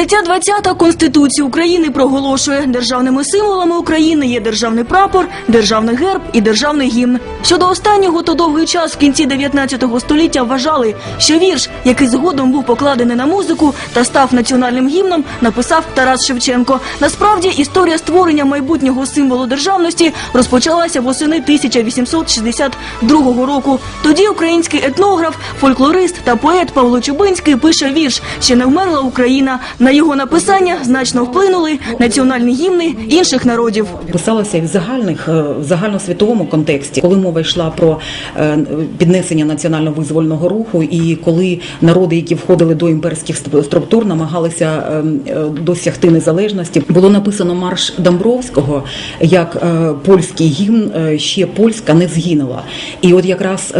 Стаття 20 Конституції України проголошує, державними символами України є державний прапор, державний герб і державний гімн. Щодо останнього, то довгий час в кінці 19 століття вважали, що вірш, який згодом був покладений на музику та став національним гімном, написав Тарас Шевченко. Насправді історія створення майбутнього символу державності розпочалася восени 1862 року. Тоді український етнограф, фольклорист та поет Павло Чубинський пише вірш «Ще не вмерла Україна». На його написання значно вплинули національні гімни інших народів. Писалося і в загальних е, в загальносвітовому контексті, коли мова йшла про е, піднесення національно-визвольного руху, і коли народи, які входили до імперських структур, намагалися е, е, досягти незалежності, було написано марш Домбровського як польський гімн ще польська не згинула. І от якраз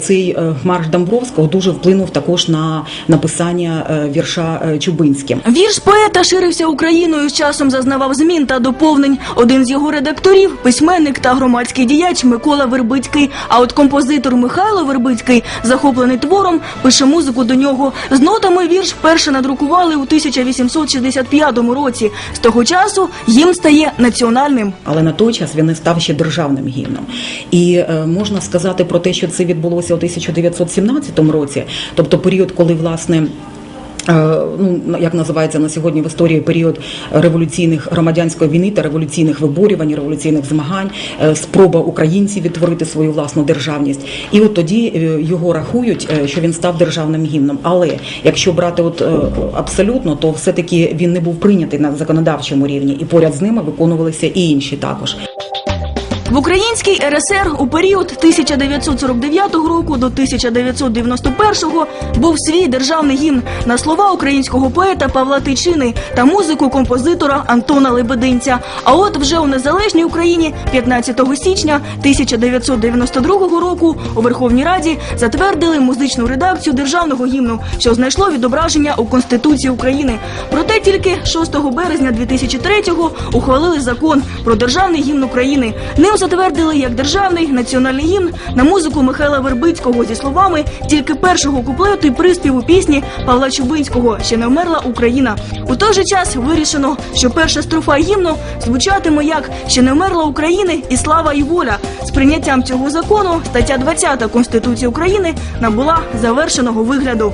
цей марш Домбровського дуже вплинув також на написання вірша е, Чубинським. Вірш поета ширився Україною, з часом зазнавав змін та доповнень. Один з його редакторів, письменник та громадський діяч Микола Вербицький. А от композитор Михайло Вербицький, захоплений твором, пише музику до нього. З нотами вірш вперше надрукували у 1865 році. З того часу гімн стає національним. але на той час він не став ще державним гімном. І е, можна сказати про те, що це відбулося у 1917 році, тобто період, коли власне. Е, Ну, як називається на сьогодні в історії період революційних громадянської війни та революційних виборювань, революційних змагань, е, спроба українців відтворити свою власну державність. І от тоді е, його рахують, що він став державним гімном. Але якщо брати от абсолютно, то все-таки він не був прийнятий на законодавчому рівні, і поряд з ними виконувалися і інші також. В українській РСР у період 1949 року до 1991 був свій державний гімн на слова українського поета Павла Тичини та музику композитора Антона Лебединця. А от вже у незалежній Україні 15 січня 1992 року у Верховній Раді затвердили музичну редакцію державного гімну, що знайшло відображення у Конституції України. Проте тільки 6 березня 2003-го ухвалили закон про державний гімн України. Ним затвердили як державний національний гімн на музику Михайла Вербицького зі словами тільки першого куплету і приспіву пісні Павла Чубинського ще не вмерла Україна. У той же час вирішено, що перша строфа гімну звучатиме як ще не вмерла України і слава і воля. З прийняттям цього закону стаття 20 Конституції України набула завершеного вигляду.